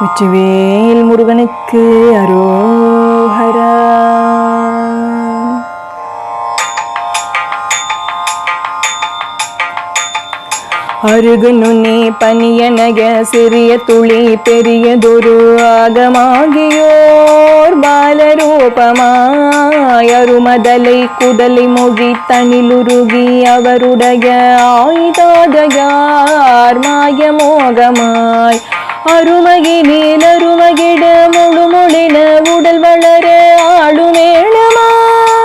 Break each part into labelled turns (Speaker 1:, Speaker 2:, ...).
Speaker 1: வெற்றிவேல் முருகனுக்கு அரோஹரா. அருகுனு நீ பனியனக சிறிய துளி பெரியதொரு ஆகமாகியோ. பாலரூபமாய் அருமதலை குதலை மொழி தனிலுருகி அவருடைய ஆயுதாதகார் மாயமோகமாய். அருமகினில் அருமகிட முழுமொழின உடல் வளர ஆளுமேளமாய்.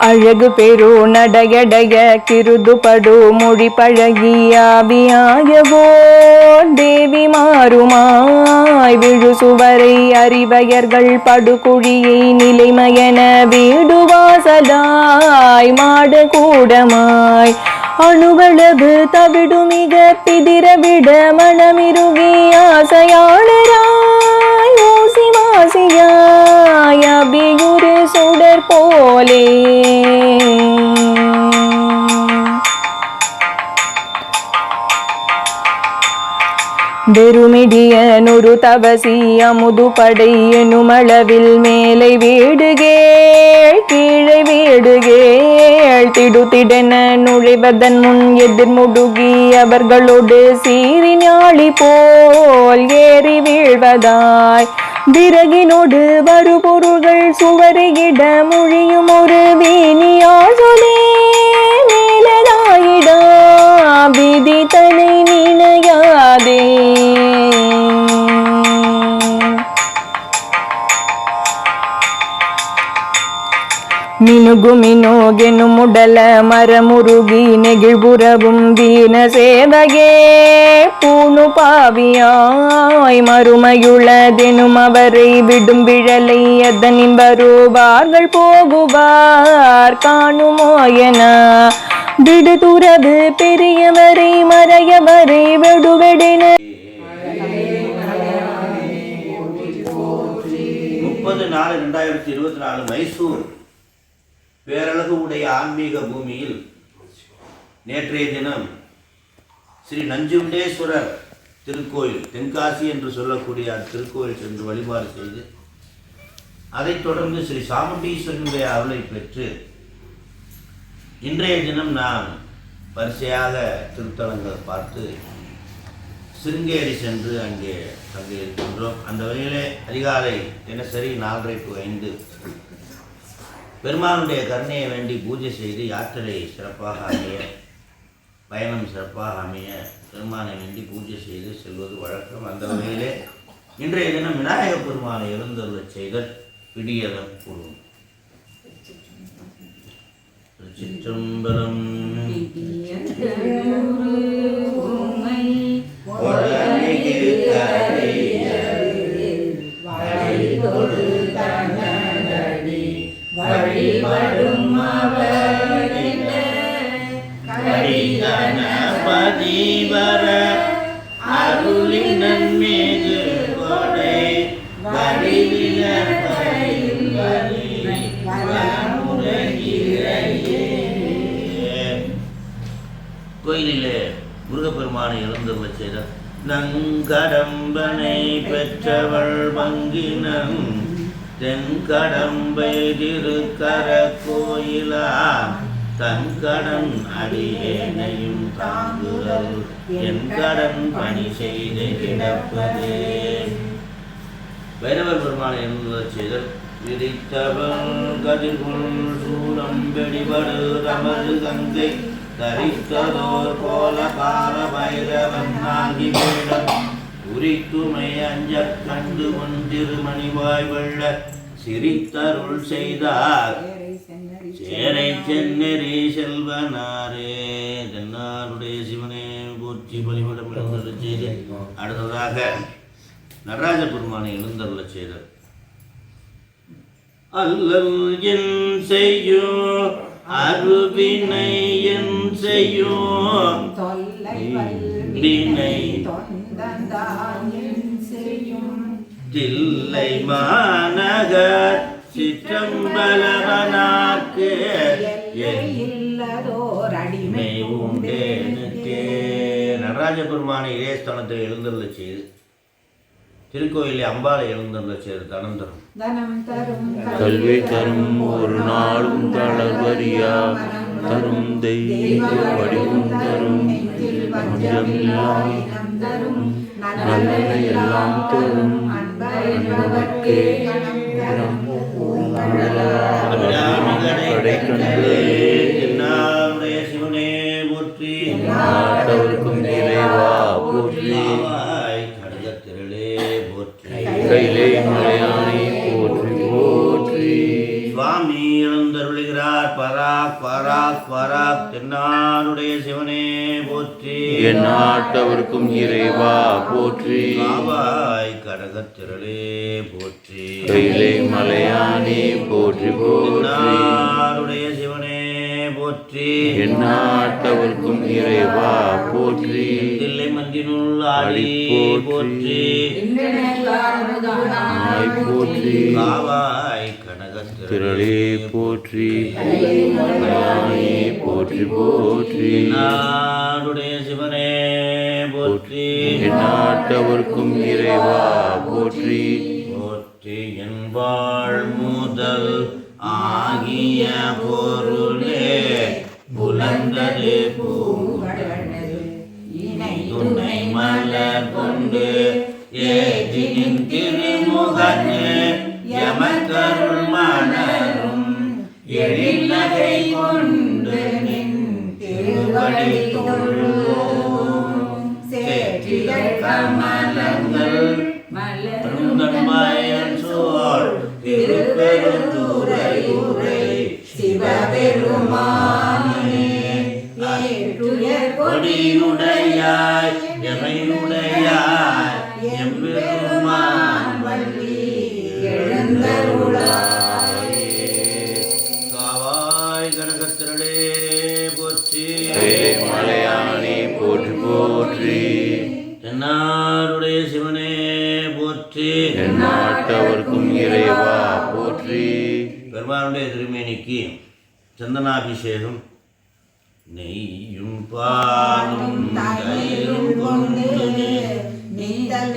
Speaker 1: அழகு பெரு நடகடக கிருதுபடு மொழி பழகியாவியாயவோ தேவி மாறுமாய் விழு சுவரை அறிவயர்கள் படுகுழியை நிலைமயன வீடுவாசலாய் மாட கூடமாய். அணுவளவு தவிடு மிக பிதிர மனமிருகி ஆசையாளராய் ஓசி வாசியாய் அபிய പോലെ. போலே வெறுமிடிய தவசி அமுது படையனுமளவில் மேலை வீடுகேள் கீழே வீடுகேள். திடுதிடென நுழைவதன் முன் எதிர் முடுகி அவர்களோடு சீறி ஞாழி போல் ஏறி வீழ்வதாய். விறகினோடு வருபொருள்கள் சுவரையிட மொழியும் ஒரு வீணியாசொலே விதி தனை நினையாதே. ಮಿನುಗು ಮಿನುಗೆನು ಮುಡಲ ಮರ ಮುರುಗಿ ನೆಗಿಳ್ಬುರಬುಂಬೀನ ಸೇವಗೆ பூணு பாவியாய் மறுமையுளதெனும் அவரை விடும் விழலை அதனின் வருவார்கள் போகுவார். காணுமோயனா விடுதுறவு பெரியவரை மறையவரை வெடுவெடின.
Speaker 2: முப்பது நாலு ரெண்டாயிரத்தி இருபத்தி நாலு மைசூர் பேரழகு உடைய ஆன்மீக பூமியில் நேற்றைய தினம் ஸ்ரீ நஞ்சுண்டேஸ்வரர் திருக்கோயில் தென்காசி என்று சொல்லக்கூடிய அந்த திருக்கோயில் சென்று வழிபாடு செய்து அதைத் தொடர்ந்து ஸ்ரீ சாமுண்டீஸ்வரனுடைய அருளை பெற்று இன்றைய தினம் நான் வரிசையாக திருத்தலங்கள் பார்த்து சிருங்கேரி சென்று அங்கே அங்கே இருக்கின்றோம் அந்த வகையிலே அதிகாலை தினசரி நாலரை டு ஐந்து பெருமானுடைய கருணையை வேண்டி பூஜை செய்து யாத்திரை சிறப்பாக அமைய பயணம் சிறப்பாக அமைய பெருமானை வேண்டி பூஜை செய்து செல்வது வழக்கம். அந்த வகையிலே இன்றைய தினம் விநாயகப் பெருமானை எழுந்தருளச் செய்தல் விடியதன் கூறும் திருச்சிற்றம்பலம். எழுந்தருள நங்கடம்பனை பெற்றவள் பங்கினம் தென்கடம்பை திருக்கர கோயிலா. தன்கடன் அடியேனையும் தாங்குதல். என் கடன் பணி செய்து கிடப்பதே. வைரவர் பெருமானை எழுந்துதல் செய்தல். விதித்தவள் கதிர்கொள் சூரம் வெளிபடு தமது கங்கை. தரித்ததோர் போல கால பைரவன் ஆகி வேடம் உரித்துமை அஞ்சக் கண்டு ஒன்றிருமணிவாய் வெள்ள சிரித்தருள் செய்தார். சேரை சென்னெறி செல்வனாரே. தென்னாருடைய சிவனே போற்றி பலிபடம் எழுந்தருள செய்து அடுத்ததாக நடராஜ பெருமானை எழுந்தருள செய்தார். அல்லல் என் செய்யோ அருவினை என் செய்யோ.
Speaker 3: தொல்லை
Speaker 2: வினை
Speaker 3: செய்யும்.
Speaker 2: தில்லை மாநகர் சிற்றம்பலவனாக்கு
Speaker 3: இல்லதோர் அடிமை
Speaker 2: உண்டேனுக்கே. நடராஜ பெருமானை இதே ஸ்தலத்தில் எழுந்தருள செய்து திருக்கோயிலில் அம்பாளை எழுந்தருள செய்து தனம் தரும்
Speaker 4: கல்வி தரும் ஒரு நாளும் தளபரியா தரும் தெய்வ வடிவம் தரும்
Speaker 3: தரும்
Speaker 4: நல்லவை எல்லாம் தரும்
Speaker 3: அன்பர்க்கே கணம்
Speaker 4: கைலை மலையானை போற்றி போற்றி.
Speaker 2: சுவாமி எழுந்தருளுகிறார். பராக் பராக் பராக் தென்னாருடைய சிவனே போற்றி.
Speaker 4: என் நாட்டவர்க்கும் இறைவா போற்றி.
Speaker 2: ஆவாய் கடகத்திரளே போற்றி.
Speaker 4: கைலை மலையானே போற்றி போற்றி.
Speaker 2: சிவனே போற்றி.
Speaker 4: என் நாட்டவர்க்கும் இறைவா போற்றி.
Speaker 2: தில்லை மந்தினுள் ஆடி போற்றி
Speaker 4: நாய் போற்றி
Speaker 2: ஆவாய் கடகத்திரளே
Speaker 4: திரளே போற்றி. போற்றி போற்றி.
Speaker 2: நாடுடைய சிவனே போற்றி.
Speaker 4: நாட்டவர்க்கும் இறைவா போற்றி.
Speaker 2: போற்றி என்பாள் முதல் ஆகிய பொருளே புலந்தது துணை கொண்டு ஏதினின் திருமுகனே எமக்கருள் மணரும் எழிலகை கொண்டு நின் திருவடி தொழுவோம் சேற்றிகள் கமலங்கள் பெருந்தன்மாயன் சோழ் திருப்பெருந்துரை உரை சிவபெருமானே. கொடியுடையாய் காவாய் கனகத்திரளே போற்றி.
Speaker 4: மலையானே போற்றி போற்றி.
Speaker 2: தென்னாருடைய சிவனே போற்றி.
Speaker 4: என் நாட்டவர்க்கும் இறைவா போற்றி.
Speaker 2: பெருமானுடைய திருமேனிக்கு சந்தனாபிஷேகம் நெய்யும் பாலும் தயிரும் கொண்டு
Speaker 3: நீந்தல்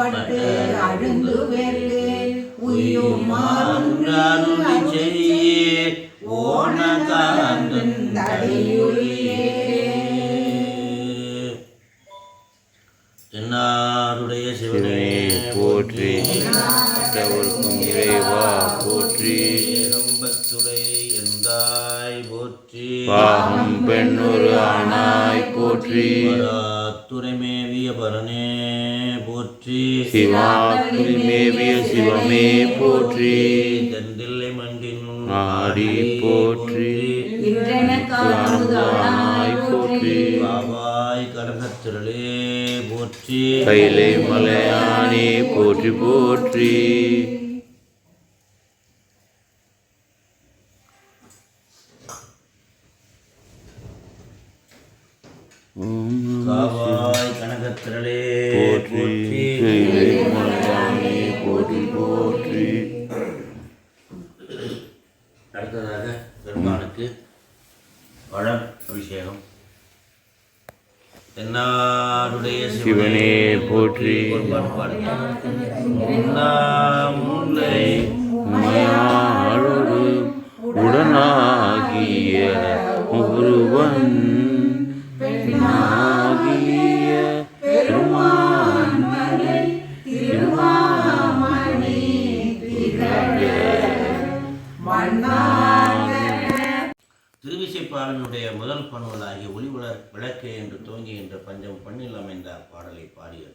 Speaker 3: பட்டு அழுந்து வெறு உயுமாறு
Speaker 2: அருளி
Speaker 4: போற்றி
Speaker 2: தெந்தில்லை மண்டின்
Speaker 4: ஆடி போற்றி போற்றி
Speaker 2: பாவாய் கடகத்திரளே போற்றி
Speaker 4: கைலை மலையானே போற்றி போற்றி
Speaker 2: காவாய் கனகத்திரளே
Speaker 4: போற்றி
Speaker 2: போற்றி
Speaker 4: போற்றி போற்றி
Speaker 2: அடுத்ததாக பெருமானுக்கு பழம் அபிஷேகம் தென்னாடுடைய
Speaker 4: சிவனே போற்றி.
Speaker 2: உண்ணாமுலை
Speaker 4: உமையாளோடு உடனாகிய ஒருவன் பெண்ணாகிய பெருமான்
Speaker 2: திருவிசைப்பாடலுடைய முதல் பண்புகளாகிய ஒளிவளர் விளக்கே என்று துவங்குகின்ற பஞ்சம் பண்ணில் அமைந்த பாடலை பாடியது.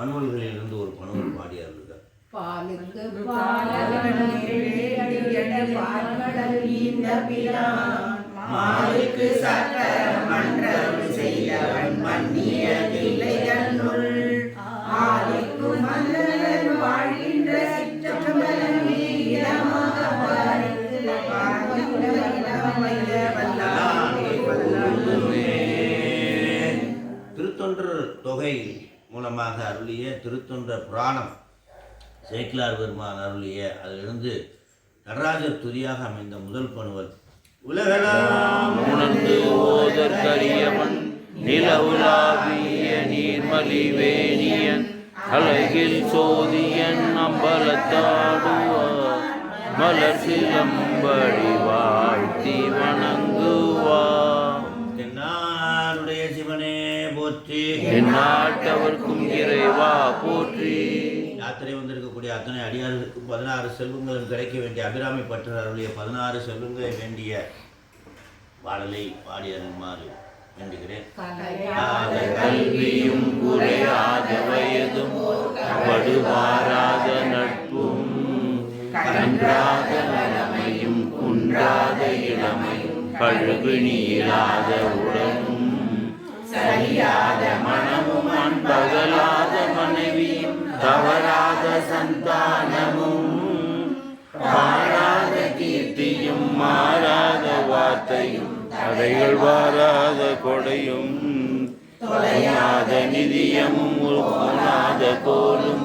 Speaker 2: பண்புகளிலிருந்து ஒரு
Speaker 3: பாலுக்கு பாலகன் பால்கடல் ஈந்த பிரான். மாலுக்கு சக்கர மன்றம் செய்தவன் மன்னிய தில்லைதன்னுள் ஆலிக்கு மன்னன் வாழ்கின்ற சிற்றம்பலமே இடமாக பார்த்து பார்க்கின்ற இளமைய வல்லானே வல்லானே.
Speaker 2: திருத்தொண்டர் தொகை மூலமாக அருளிய திருத்தொன்ற புராணம் சேக்கிலார் பெருமான் அருளிய அதிலிருந்து நடராஜர் துதியாக அமைந்த முதல் பணுவல். உலகெல்லாம்
Speaker 4: உணர்ந்து ஓதற்கரியவன் நிலவுலாவிய நீர்மலி வேணியன் அழகில் சோதியன் அம்பலத்தாடுவார் மலர் சிலம்படி வாழ்த்தி வணங்குவார்.
Speaker 2: போற்றி.
Speaker 4: என் நாட்டவர்க்கும் இறைவா போற்றி.
Speaker 2: யாத்திரை வந்திருக்கக்கூடிய அத்தனை அடியார்களுக்கும் பதினாறு செல்வங்களும் கிடைக்க வேண்டிய அபிராமி பட்டர் அருளிய பதினாறு செல்வங்களை வேண்டிய பாடலை பாடி அருள்மாறு வேண்டுகிறேன்.
Speaker 4: கல்வியும் குறையாத வயதும் படுவாராத நட்பும் கன்றாத நிலைமையும் குன்றாத இளமையும் கழுவினி இல்லாத சரியாத மனமும் அன்பகலாத மனைவியும் தவறாத சந்தானமும் மாறாத கீர்த்தியும் மாறாத வார்த்தையும் தடைகள் வாராத கொடையும் தொலையாத நிதியமும் உருவாத கோலும்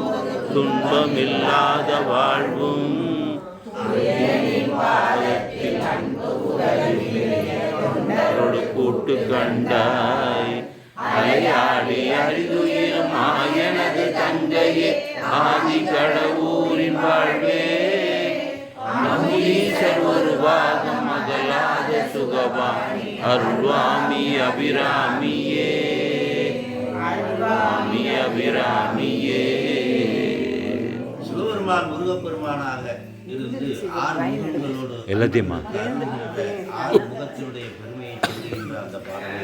Speaker 4: துன்பமில்லாத வாழ்வும் பாதத்தில் அன்பு உறவினரோடு கூட்டு கண்டாய் அலையாடி அரிதுயிரும் ஆயனது தங்கையே ஆதி கடவுரின் வாழ்வே. நம்மீசர் ஒரு பாகம் அகலாத சுகவாமி அருள்வாமி அபிராமியே. அருள்வாமி அபிராமியே.
Speaker 2: சிவபெருமான் முருகப்பெருமானாக இருந்து ஆறு முகங்களோடு
Speaker 4: எல்லாத்தையுமா?
Speaker 2: ஆறு முகத்தினுடைய பெருமையை சொல்லுகின்ற அந்த பாடலை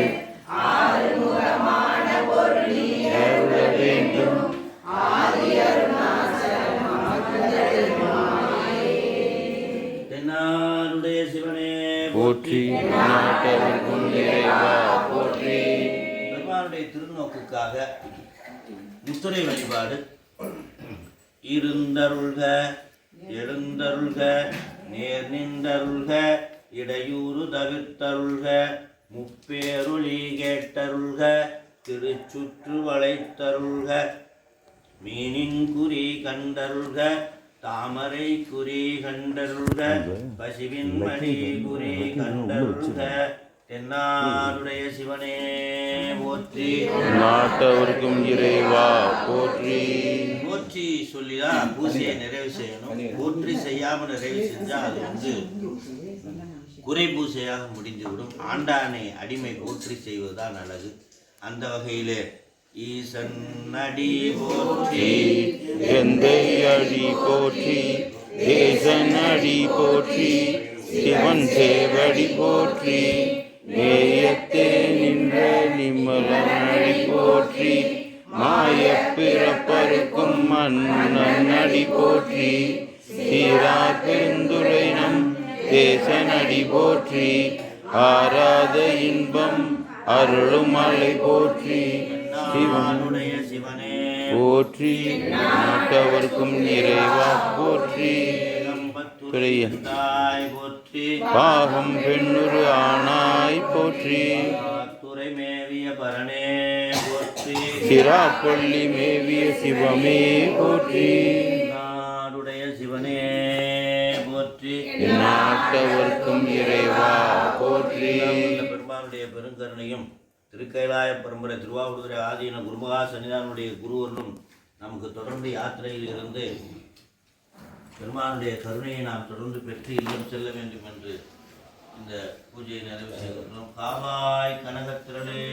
Speaker 2: முத்துரை வழிபாடு. இருந்தருள்க எழுந்தருள்க நேர் நின்றருள்க இடையூறு தவிர்த்தருள்க முப்பேருளி கேட்டருள்க திருச்சுற்று வளைத்தருள்க மீனின் குறி கண்டருள்க தாமரை குறி கண்டருள்க பசிவின் மணி குறி கண்டருள்க. தென்னாருடைய சிவனே போற்றி.
Speaker 4: நாட்டவர்க்கும் இறைவா போற்றி.
Speaker 2: போற்றி சொல்லிதான் பூசையை நிறைவு செய்யணும். போற்றி செய்யாம நிறைவு செஞ்சா அது வந்து குறை பூசையாக முடிந்துவிடும். ஆண்டானை அடிமை போற்றி செய்வதுதான் அழகு. அந்த வகையிலே ஈசன் அடி போற்றி.
Speaker 4: எந்தை அடி போற்றி. தேசன் அடி போற்றி. சிவன் சேவடி போற்றி. நேயத்தே நின்ற நிம்மலன் அடி போற்றி மாய பிறப்பருக்கும் மன்னன் அடி போற்றி சீரா பெருந்துரை நம் தேசனடி போற்றி ஆராத இன்பம் அருளும் மலை போற்றி. சிவன்
Speaker 2: நானுடைய சிவனே.
Speaker 4: போற்றி நாட்டவர்க்கும் இறைவா போற்றி. பாகம் பெண்ணுரு ஆனாய் போற்றி.
Speaker 2: துறை மேவிய பரணே போற்றி.
Speaker 4: சிராப்பள்ளி மேவிய சிவமே போற்றி.
Speaker 2: நாடுடைய சிவனே போற்றி.
Speaker 4: நாட்டவர்க்கும் இறைவா போற்றி.
Speaker 2: பெருமானுடைய பெருங்கருணையும் திருக்கைலாய பரம்பரை திருவாவூதுரை ஆதீன குருமகா சன்னிதானுடைய குருவர்களும் நமக்கு தொடர்ந்து யாத்திரையில் இருந்து பெருமானுடைய கருணையை நாம் தொடர்ந்து பெற்று இல்லம் செல்ல வேண்டும் என்று இந்த பூஜையை நிறைவு செய்கின்றோம் காவாய் கனகத்திரளே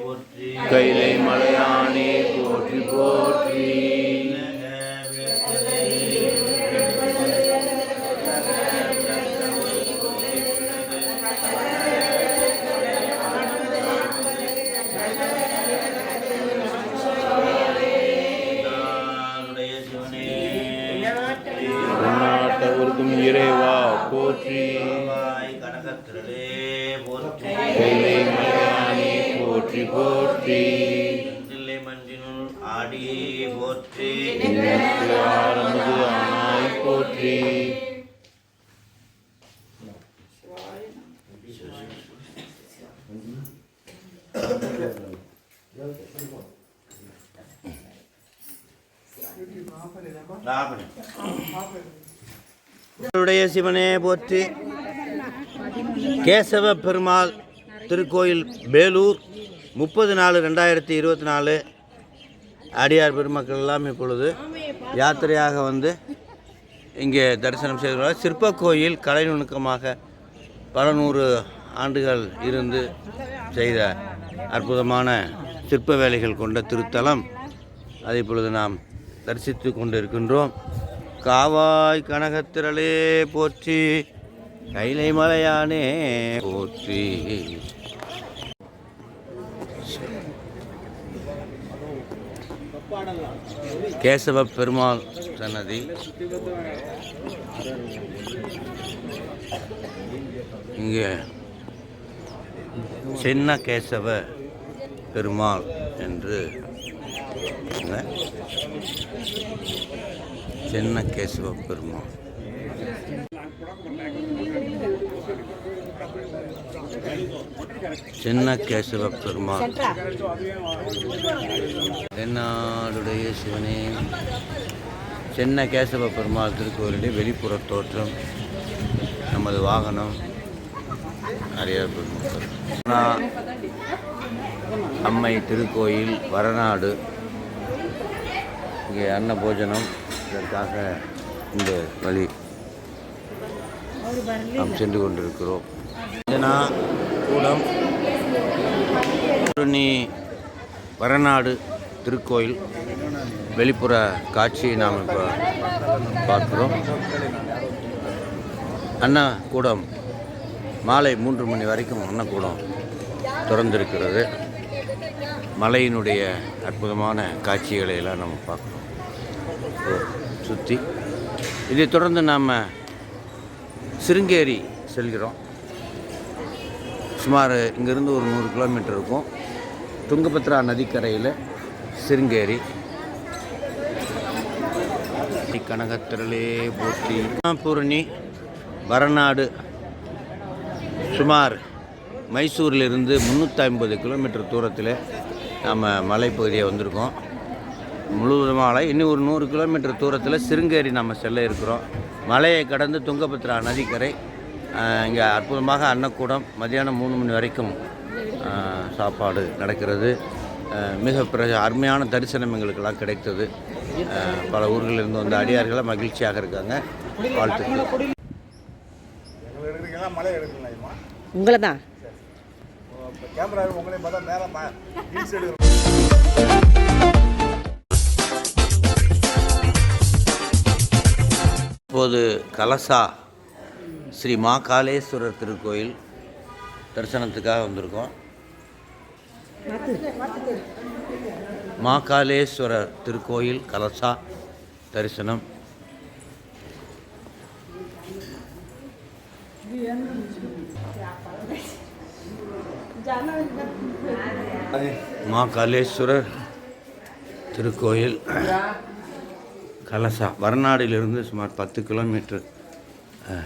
Speaker 2: போற்றி.
Speaker 4: கைலை மலையானே போற்றி போற்றி. இறைவா போற்றி.
Speaker 2: போற்றி
Speaker 4: போற்றி
Speaker 2: தில்லை மஞ்சினுள் ஆடியே போற்றி
Speaker 4: எனக்கு ஆரம்பது ஆனாய் போற்றி
Speaker 2: உடைய சிவனே போற்றி கேசவ பெருமாள் திருக்கோயில் வேலூர் முப்பது நாலு ரெண்டாயிரத்தி இருபத்தி நாலு அடியார் பெருமக்கள் எல்லாம் இப்பொழுது யாத்திரையாக வந்து இங்கே தரிசனம் செய்துள்ளார் சிற்ப கோயில் கலை நுணுக்கமாக பல நூறு ஆண்டுகள் இருந்து செய்த அற்புதமான சிற்ப வேலைகள் கொண்ட திருத்தலம். அதை இப்பொழுது நாம் தரிசித்து கொண்டிருக்கின்றோம். காவாய் கனகத்திரளே போற்றி கைலை மலையானே போற்றி. கேசவ பெருமாள் சன்னதி. இங்கே சின்ன கேசவ பெருமாள் என்று சின்ன கேசவ பெருமாள். சின்ன கேசவ பெருமாள். தென்னாடுடைய சிவனே. சின்ன கேசவ பெருமாள் திருக்கோயிலுடைய வெளிப்புற தோற்றம் நமது வாகனம் நிறைய அம்மை திருக்கோயில் வரநாடு. இங்கே அன்ன போஜனம் இதற்காக இந்த வழி நாம் சென்று கொண்டிருக்கிறோம். ஜனா கூடம் நீ வரநாடு திருக்கோயில் வெளிப்புற காட்சியை நாம் இப்போ பார்க்குறோம். அண்ணா கூடம் மாலை மூன்று மணி வரைக்கும் அன்னக்கூடம் திறந்திருக்கிறது. மலையினுடைய அற்புதமான காட்சிகளை எல்லாம் நம்ம பார்க்குறோம். சுற்றி இதைத் தொடர்ந்து நாம் சிருங்கேரி செல்கிறோம். சுமார் இங்கேருந்து ஒரு நூறு கிலோமீட்டர் இருக்கும். துங்கபத்ரா நதிக்கரையில் சிருங்கேரி. கனகத்திரளே போற்றி. பூரணி வரநாடு சுமார் மைசூரிலிருந்து முந்நூற்றி ஐம்பது கிலோமீட்டர் தூரத்தில் நம்ம மலைப்பகுதியை வந்திருக்கோம். முழுவதுமாக இன்னும் ஒரு நூறு கிலோமீட்டர் தூரத்தில் சிருங்கேரி நம்ம செல்ல இருக்கிறோம். மலையை கடந்து துங்கபத்ரா நதிக்கரை இங்கே அற்புதமாக அன்னக்கூடம் மதியானம் மூணு மணி வரைக்கும் சாப்பாடு நடக்கிறது. மிக பிர அருமையான தரிசனம் எங்களுக்கெல்லாம் கிடைத்தது. பல ஊர்களிலிருந்து வந்த அடியார்களாக மகிழ்ச்சியாக இருக்காங்க. வாழ்த்துக்கள்.
Speaker 1: உங்களை தான்
Speaker 5: கேமரா பார்த்தா மேலே
Speaker 2: இப்போது கலசா ஸ்ரீ மாகாளேஸ்வரர் திருக்கோயில் தரிசனத்துக்காக வந்திருக்கோம். மாகாளேஸ்வரர் திருக்கோயில் கலசா தரிசனம். மா காலேஸ்வரர் திருக்கோயில் கலசா. வரநாடிலிருந்து சுமார் பத்து கிலோமீட்டர்.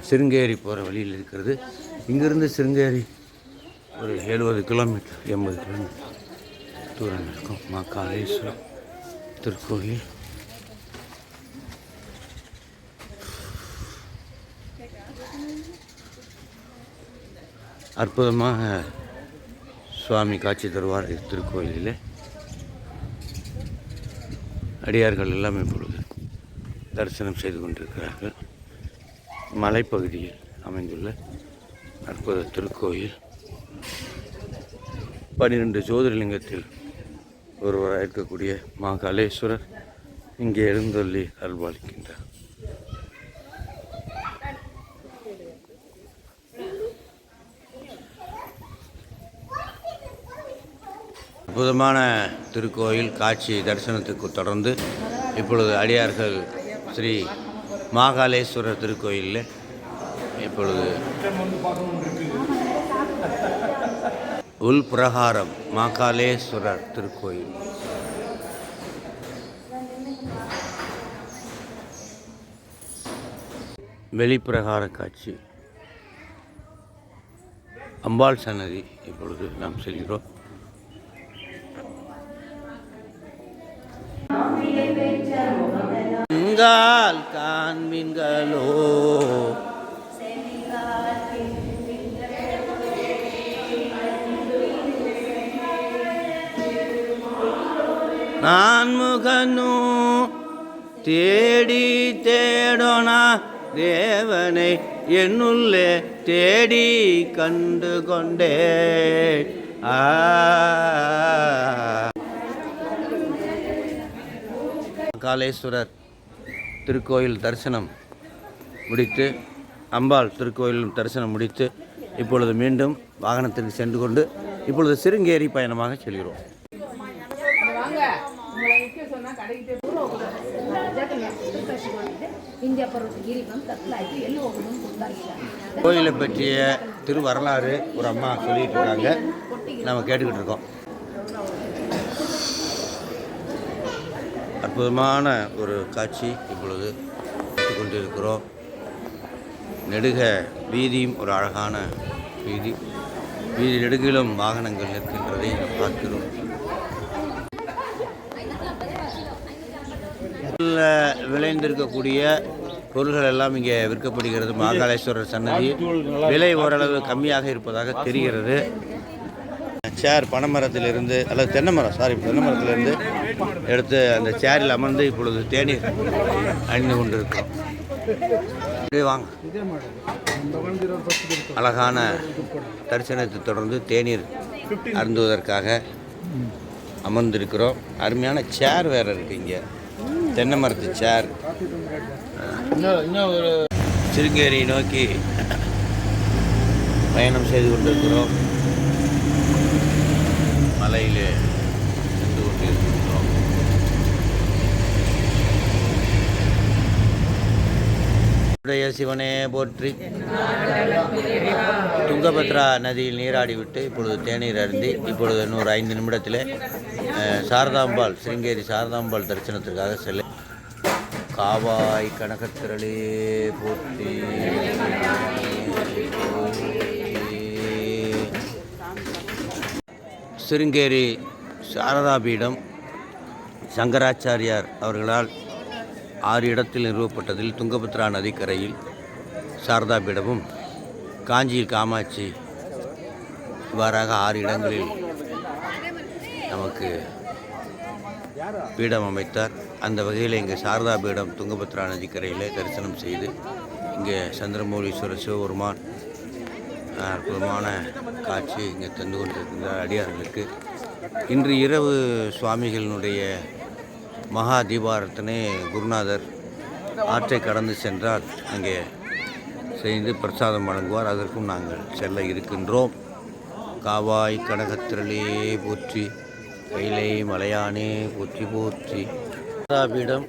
Speaker 2: சிருங்கேரி போகிற வழியில் இருக்கிறது. இங்கிருந்து சிருங்கேரி ஒரு எழுபது கிலோமீட்டர் எண்பது கிலோமீட்டர் தூரம் இருக்கும். மா காளேஸ்வரம் திருக்கோயில். அற்புதமாக சுவாமி காட்சி தருவார் திருக்கோயிலில். அடியார்கள் எல்லாம் இப்பொழுது தரிசனம் செய்து கொண்டிருக்கிறார்கள். மலைப்பகுதியில் அமைந்துள்ள அற்புத திருக்கோயில். பன்னிரெண்டு ஜோதிர்லிங்கத்தில் ஒருவராக இருக்கக்கூடிய மகாலேஸ்வரர் இங்கே எழுந்தொல்லி அருள்பாலிக்கின்றார். அற்புதமான திருக்கோயில் காட்சி தரிசனத்துக்கு தொடர்ந்து இப்பொழுது அடியார்கள் ஸ்ரீ மாகாளேஸ்வரர் திருக்கோயிலில் இப்பொழுது. உள் பிரகாரம் மாகாலேஸ்வரர் திருக்கோயில். வெளிப்பிரகார காட்சி. அம்பாள் சன்னதி இப்பொழுது நாம் செல்கிறோம். கண்கால் காண்பின்களோ? நான் முகனு தேடி தேடோனா தேவனை என்னுள்ளே தேடி கண்டு கொண்டே ஆ. காளேஸ்வரர் திருக்கோயில் தரிசனம் முடித்து அம்பாள் திருக்கோயிலும் தரிசனம் முடித்து இப்பொழுது மீண்டும் வாகனத்திற்கு சென்று கொண்டு இப்பொழுது சிறுங்கேரி பயணமாக செல்கிறோம். கோயிலை பற்றிய திருவரலாறு ஒரு அம்மா சொல்லிட்டு இருக்காங்க. நம்ம கேட்டுக்கிட்டு இருக்கோம். அற்புதமான ஒரு காட்சி இப்பொழுது பார்த்து கொண்டிருக்கிறோம் நெடுக வீதியும் ஒரு அழகான வீதி. வீதி நெடுகிலும் வாகனங்கள் நிற்கின்றதை பார்க்கிறோம். நல்ல விளைந்திருக்கக்கூடிய பொருள்கள் எல்லாம் இங்கே விற்கப்படுகிறது. மாகாளேஸ்வரர் சன்னதி. விலை ஓரளவு கம்மியாக இருப்பதாக தெரிகிறது. சேர் பனைமரத்திலிருந்து அல்லது தென்னை மரம் சாரி தென்னை மரத்திலிருந்து எடுத்து அந்த சேரில் அமர்ந்து இப்பொழுது தேநீர் அணிந்து கொண்டிருக்கிறோம். வாங்க. அழகான தரிசனத்தை தொடர்ந்து தேநீர் அருந்துவதற்காக அமர்ந்திருக்கிறோம். அருமையான சேர் வேறு இருக்குது இங்கே. தென்னை மரத்து சேர். சிருங்கேரி நோக்கி பயணம் செய்து கொண்டிருக்கிறோம். மலையிலே சென்று கொண்டிருக்கிறோம் உடைய சிவனே போற்றி. துங்கபத்ரா நதியில் நீராடிவிட்டு இப்பொழுது தேநீர் அருந்தி இப்பொழுது இன்னொரு ஐந்து நிமிடத்தில் சாரதாம்பாள் சிருங்கேரி சாரதாம்பாள் தரிசனத்திற்காக செல்ல. காவாய் கனகத்திரளே போற்றி. சிருங்கேரி சாரதா பீடம் சங்கராச்சாரியார் அவர்களால் ஆறு இடத்தில் நிறுவப்பட்டதில் துங்கபத்ரா நதிக்கரையில் சாரதா பீடமும் காஞ்சியில் காமாட்சி இவ்வாறாக ஆறு இடங்களில் நமக்கு பீடம் அமைத்தார். அந்த வகையில் இங்கே சாரதா பீடம் துங்கபத்ரா நதிக்கரையிலே தரிசனம் செய்து இங்கே சந்திரமௌலீஸ்வரர் சிவபெருமான் அற்புதமான காட்சி இங்கே தந்து கொண்டிருக்கின்ற அடியார்களுக்கு. இன்று இரவு சுவாமிகளினுடைய மகா தீபாரத்தனை குருநாதர் ஆற்றை கடந்து சென்றால் அங்கே செய்து பிரசாதம் வழங்குவார். அதற்கும் நாங்கள் செல்ல இருக்கின்றோம். காவாய் கனகத்திரளே போற்றி கைலை மலையானே போற்றி போற்றி. பீடம்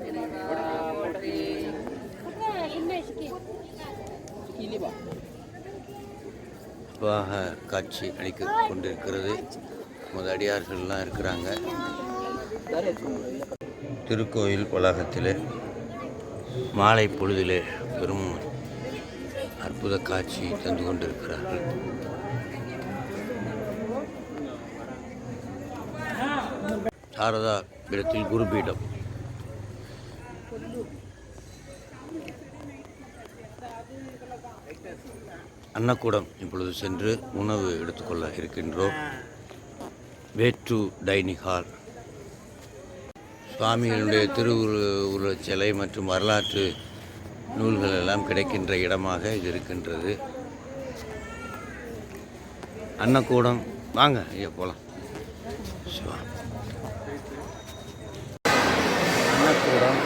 Speaker 2: வாக காட்சி அளிக்க கொண்டிருக்கிறது. முதடியார்கள்லாம் இருக்கிறாங்க. திருக்கோயில் வளாகத்தில் மாலை பொழுதிலே பெரும் அற்புத காட்சி தந்து கொண்டிருக்கிறார்கள். சாரதா பீடத்தில் குருபீடம். அன்னக்கூடம் இப்பொழுது சென்று உணவு எடுத்துக்கொள்ள இருக்கின்றோம். வேற்று டைனிங் ஹால். சுவாமிகளுடைய திருவுருவ சிலை மற்றும் வரலாற்று நூல்கள் எல்லாம் கிடைக்கின்ற இடமாக இது இருக்கின்றது. அன்னக்கூடம் வாங்க ஐயா போகலாம் அன்னக்கூடம்